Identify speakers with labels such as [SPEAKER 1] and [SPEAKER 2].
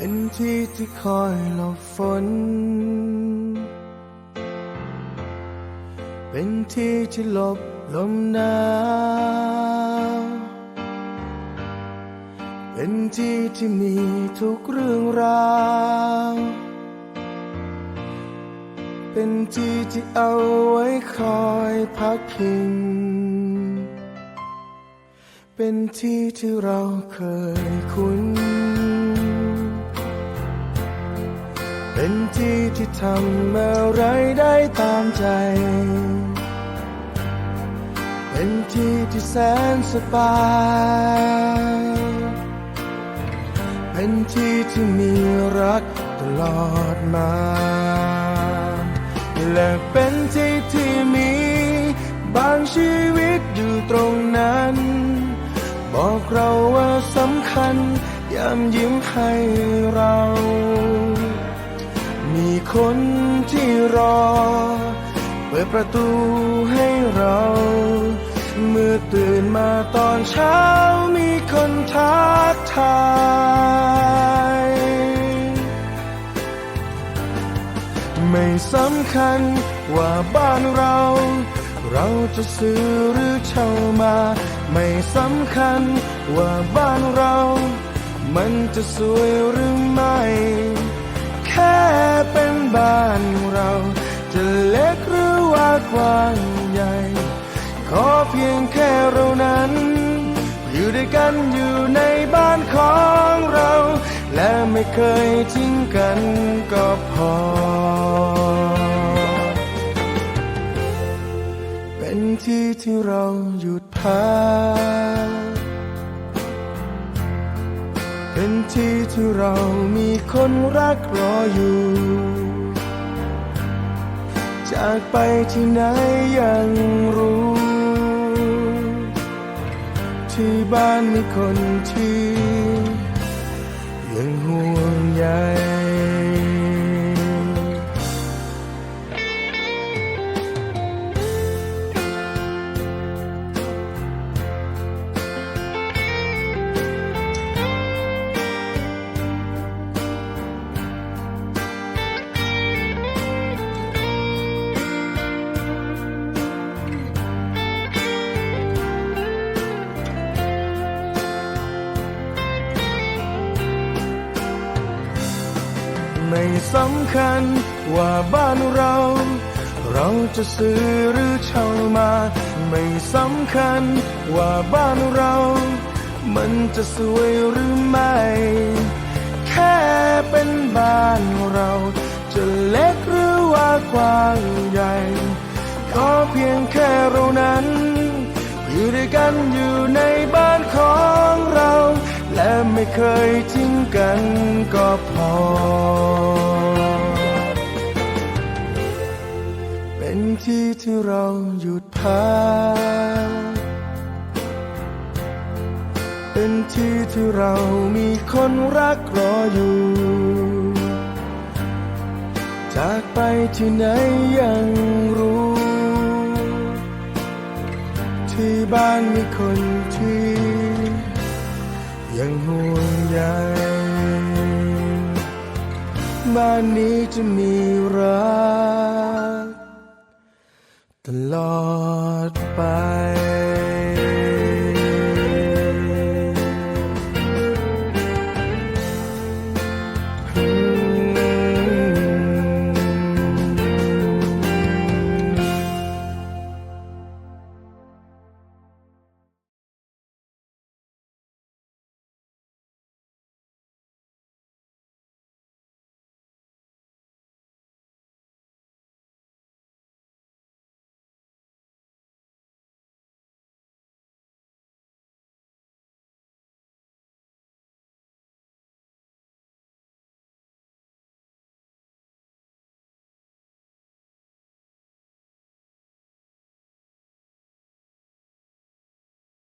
[SPEAKER 1] เป็นที่ที่คอยหลบฝน เป็นที่ที่หลบลมหนาว เป็นที่ที่มีทุกเรื่องราว เป็นที่ที่เอาไว้คอยพักพิง เป็นที่ที่เราเคยคุ้น เป็นที่ที่ทำอะไรได้ตามใจ เป็นที่ที่แสนสบาย เป็นที่ที่มีรักตลอดมา และเป็นที่ที่มีบางชีวิตอยู่ตรงนั้น บอกเราว่าสำคัญยามยิ้มให้เรา มีคนที่รอ เปิดประตูให้เรา เมื่อตื่นมาตอนเช้ามีคนทักทายไม่สำคัญว่าบ้านเรา เราจะซื้อหรือเช่ามา ไม่สำคัญว่าบ้านเรา มันจะสวยหรือไม่ ค่เป็นบ้านเรา จะเล็กหรือว่ากว้างใหญ่ ขอเพียงแค่เรานั้น อยู่ด้วยกันอยู่ในบ้านของเรา และไม่เคยทิ้งกันก็พอ เป็นที่ที่เราหยุดพัก เป็นที่ที่เรามีคนรักรออยู่ จากไปที่ไหนยังรู้ ที่บ้านมีคนที่ยังห่วงใย ไม่สำคัญว่าบ้านเรา เราจะซื้อหรือเช่ามา ไม่สำคัญว่าบ้านเรา มันจะสวยหรือไม่ แค่เป็นบ้านเรา จะเล็กหรือว่ากว้างใหญ่ ขอเพียงแค่เรานั้น อยู่ด้วยกันอยู่ในบ้านของเราและไม่เคยทิ้งกันก็พอ เป็นที่ที่เรามีคนรักรออยู่ จากไปที่ไหนยังรู้ ที่บ้านมีคนที่ ยังห่วงใยบ้านนี้จะมีรัก ตลอดไป